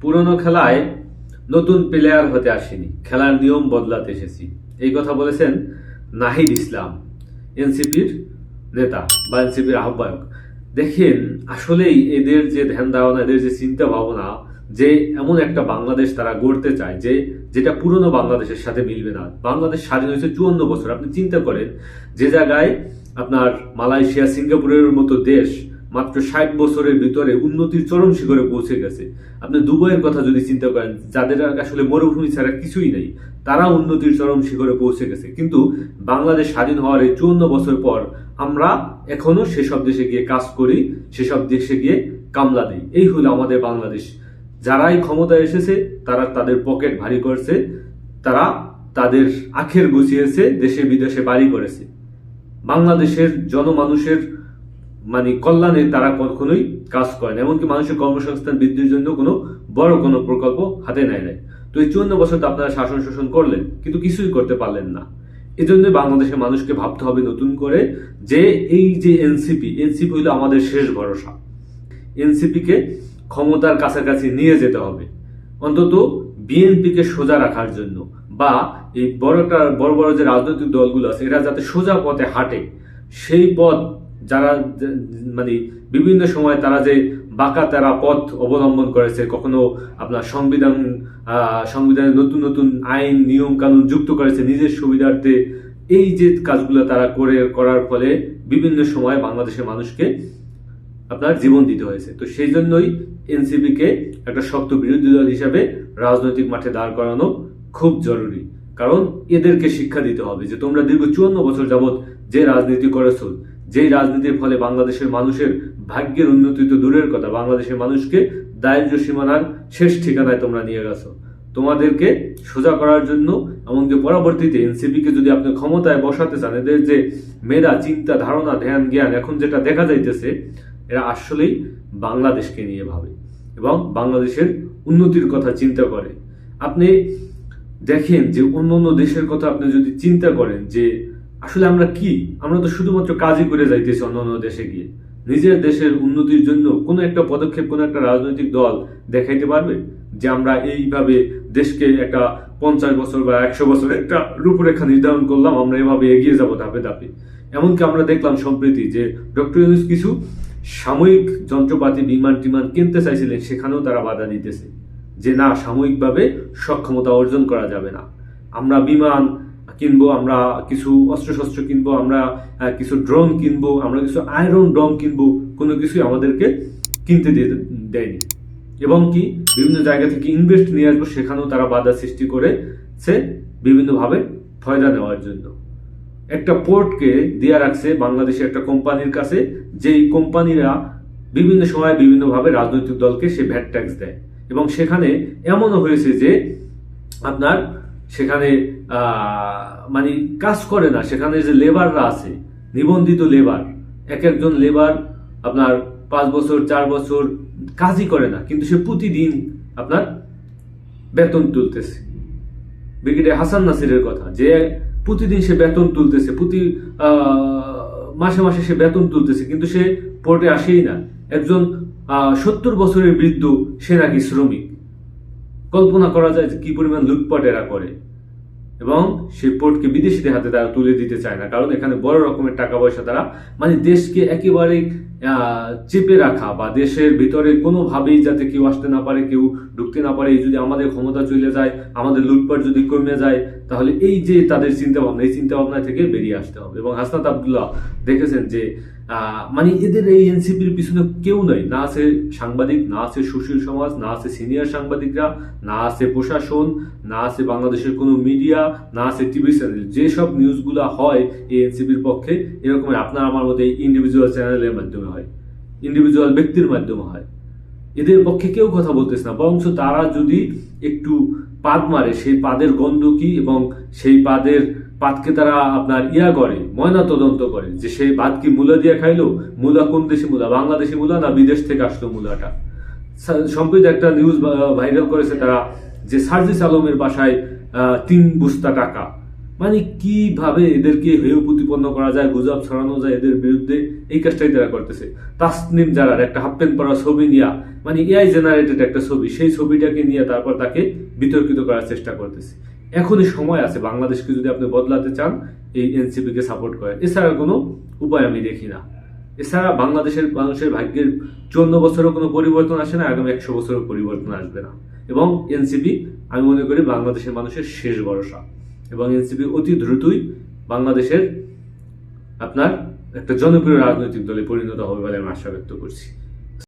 পুরনো খেলায় নতুন প্লেয়ার হতে আসেনি। খেলার নিয়ম বদলাতে এসেছি। এই কথা বলেছেন নাহিদ ইসলাম, এনসিপির নেতা বা এনসিপির আহ্বায়ক। দেখেন, আসলেই এদের যে ধ্যান ধারণা, এদের যে চিন্তা ভাবনা, যে এমন একটা বাংলাদেশ তারা গড়তে চায়, যে যেটা পুরনো বাংলাদেশের সাথে মিলবে না। বাংলাদেশ স্বাধীন হয়েছে চুয়ান্ন বছর। আপনি চিন্তা করেন, যে জায়গায় আপনার মালয়েশিয়া, সিঙ্গাপুরের মতো দেশ মাত্র ষাট বছরের ভিতরে উন্নতির চরম শিখরে পৌঁছে গেছে। আপনি দুবাইয়ের কথা যদি চিন্তা করেন, যাদের আসলে মরুভূমি ছাড়া কিছুই নেই, তারা উন্নতির চরম শিখরে পৌঁছে গেছে। কিন্তু বাংলাদেশ স্বাধীন হওয়ার এই চুয়ান্ন বছর পর আমরা এখনও সেসব দেশে গিয়ে কাজ করি, সেসব দেশে গিয়ে কামলা দিই। এই হলো আমাদের বাংলাদেশ। যারাই ক্ষমতায় এসেছে, তারা তাদের পকেট ভারী করছে, তারা তাদের আখের গুছিয়েছে, দেশে বিদেশে বাড়ি করেছে। বাংলাদেশের জনমানুষের মানে কল্যাণে তারা কখনোই কাজ করে না। এমনকি মানুষের কর্মসংস্থান বৃদ্ধির জন্য কোনো বড় কোনো প্রকল্প হাতে নেয় নাই। তো এই চুয়ান্ন বছর তো আপনারা শাসন শোষণ করলেন, কিন্তু কিছুই করতে পারলেন না। এজন্য বাংলাদেশের মানুষকে ভাবতে হবে নতুন করে যে এই যে এনসিপি এনসিপি হইল আমাদের শেষ ভরসা। এনসিপিকে ক্ষমতার কাছাকাছি নিয়ে যেতে হবে। অন্তত বিএনপিকে সোজা রাখার জন্য বা এই বড় একটা বড় বড় যে রাজনৈতিক দলগুলো আছে, এরা যাতে সোজা পথে হাঁটে, সেই পথ যারা মানে বিভিন্ন সময় তারা যে বাঁকা তারা পথ অবলম্বন করেছে কখনো আপনার সংবিধান সংবিধানে নতুন নতুন আইন, নিয়ম, কানুন যুক্ত করেছে নিজের সুবিধার্থে এই যে কাজগুলো তারা করে, করার ফলে বিভিন্ন সময় বাংলাদেশের মানুষকে আপনার জীবন দিতে হয়েছে। তো সেই জন্যই এনসিপিকে একটা শক্ত বিরোধী দল হিসাবে রাজনৈতিক মাঠে দাঁড় করানো খুব জরুরি। কারণ এদেরকে শিক্ষা দিতে হবে যে তোমরা দীর্ঘ চুয়ান্ন বছর যাবৎ যে রাজনীতি করেছ যেই রাজনীতির ফলে বাংলাদেশের মানুষের ভাগ্যের উন্নতি তো দূরের কথা, বাংলাদেশের মানুষকে দারিদ্র সীমানার শেষ ঠিকানায় তোমরা নিয়ে গেছো। তোমাদেরকে সোজা করার জন্য, এমনকি পরবর্তীতে এনসিপিকে যদি আপনি ক্ষমতায় বসাতে চান, এদের যে মেধা, চিন্তা, ধারণা, ধ্যান, জ্ঞান, এখন যেটা দেখা যাইতেছে, এরা আসলেই বাংলাদেশকে নিয়ে ভাবে এবং বাংলাদেশের উন্নতির কথা চিন্তা করে। আপনি দেখেন যে অন্য অন্য দেশের কথা আপনি যদি চিন্তা করেন যে আসলে আমরা কি? আমরা তো শুধুমাত্র কাজই করে যাইতেছি অন্য অন্য দেশে গিয়ে। নিজের দেশের উন্নতির জন্য কোনো একটা পদক্ষেপ, কোনো একটা রাজনৈতিক দল দেখাইতে পারবে? যে আমরা এইভাবে দেশকে একটা পঞ্চাশ বছর বা একশো বছর একটা রূপরেখা নির্ধারণ করলাম, আমরা এভাবে এগিয়ে যাব ধাপে ধাপে। এমনকি আমরা দেখলাম সম্প্রতি যে ডক্টর ইউনুস কিছু সাময়িক যন্ত্রপাতি, বিমান টিমান কিনতে চাইছিলেন, সেখানেও তারা বাধা দিতেছে। যে না, সাময়িকভাবে সক্ষমতা অর্জন করা যাবে না। আমরা বিমান কিনবো, আমরা কিছু অস্ত্রশস্ত্র কিনবো, আমরা কিছু ড্রোন কিনবো, আমরা কিছু আয়রন ড্রোন কিনবো, কোনো কিছুই আমাদেরকে কিনতে দিয়ে দেয়নি। এবং কি, বিভিন্ন জায়গা থেকে ইনভেস্ট নিয়ে আসব, সেখানেও তারা বাধা সৃষ্টি করেছে বিভিন্নভাবে ফয়দা নেওয়ার জন্য। একটা পোর্টকে দেয়া রাখছে বাংলাদেশের একটা কোম্পানির কাছে, যেই কোম্পানিরা বিভিন্ন সময় বিভিন্নভাবে রাজনৈতিক দলকে সে ভ্যাট ট্যাক্স দেয়। এবং সেখানে এমনও হয়েছে যে আপনার সেখানে মানে কাজ করে না, সেখানে যে লেবাররা আছে, নিবন্ধিত লেবার এক একজন লেবার আপনার পাঁচ বছর, চার বছর কাজই করে না, কিন্তু সে প্রতিদিন আপনার বেতন তুলতেছে। ব্রিগেডিয়ার হাসান নাসিরের কথা, যে প্রতিদিন সে বেতন তুলতেছে, প্রতি মাসে মাসে সে বেতন তুলতেছে, কিন্তু সে পোর্টে আসেই না। একজন সত্তর বছরের বৃদ্ধ, সে নাকি শ্রমিক। কল্পনা করা যায় যে কি পরিমাণ লুটপাট এরা করে। এবং সেই পোর্টকে বিদেশিদের হাতে তারা তুলে দিতে চায় না। কারণ এখানে বড় রকমের টাকা পয়সা তারা মানে দেশকে একেবারে চেপে রাখা বা দেশের ভিতরে কোনোভাবেই যাতে কেউ আসতে না পারে, কেউ ঢুকতে না পারে। যদি আমাদের ক্ষমতা চলে যায়, আমাদের লুটপাট যদি কমে যায় তাহলে এই যে তাদের চিন্তা ভাবনা এই চিন্তা ভাবনা থেকে বেরিয়ে আসতে হবে। এবং হাসনাত আবদুল্লাহ দেখেছেন যে মানে এদের এই এনসিপির পিছনে কেউ নাই। না আছে সাংবাদিক, না আছে সুশীল সমাজ, না আছে সিনিয়র সাংবাদিকরা, না আছে প্রশাসন, না আছে বাংলাদেশের কোনো মিডিয়া, না আছে টিভি চ্যানেল। যেসব নিউজগুলো হয় এই এনসিপির পক্ষে এরকম আপনার আমার মতো ইন্ডিভিজুয়াল চ্যানেলের মাধ্যমে হয়। ইন্ডিভিজুয়াল ব্যক্তির মাধ্যমে হয়। এদের পক্ষে কেউ কথা বলতেছে না। বরঞ্চ তারা যদি একটু পাদ মারে, সেই পাদের গন্ধ কি এবং সেই পাদের পাতকে তারা আপনার ইয়া করে, ময়না তদন্ত করে, যে সেই ভাত কি মূলা দিয়ে খাইলো? মূলা কোন দেশে মূলা? বাংলাদেশি মূলা না বিদেশ থেকে আসলো মূলাটা? সম্প্রতি একটা নিউজ ভাইরাল করেছে তারা যে সার্জিস আলমের বাসায় তিন বুস্তা টাকা। মানে কীভাবে এদেরকে হেয় প্রতিপন্ন করা যায়, গুজব ছড়ানো যায় এদের বিরুদ্ধে, এই কাজটাই তারা করতেছে। তাসনিম যারার একটা হাফ প্যান্ট পরা ছবি নিয়ে মানে এআই জেনারেটেড একটা ছবি, সেই ছবিটাকে নিয়ে তারপর তাকে বিতর্কিত করার চেষ্টা করতেছে। এখনই সময় আছে, বাংলাদেশকে যদি আপনি বদলাতে চান, এই এনসিপি কে সাপোর্ট করেন। এছাড়া কোনো উপায় আমি দেখি না। এছাড়া বাংলাদেশের মানুষের ভাগ্যের চুয়ান্ন বছরও কোনো পরিবর্তন আসে না, আগামী একশো বছরও পরিবর্তন আসবে না। এবং এনসিপি আমি মনে করি বাংলাদেশের মানুষের শেষ ভরসা। এবং এনসিপি অতি দ্রুতই বাংলাদেশের আপনার একটা জনপ্রিয় রাজনৈতিক দলে পরিণত হবে বলে আমি আশা ব্যক্ত করছি।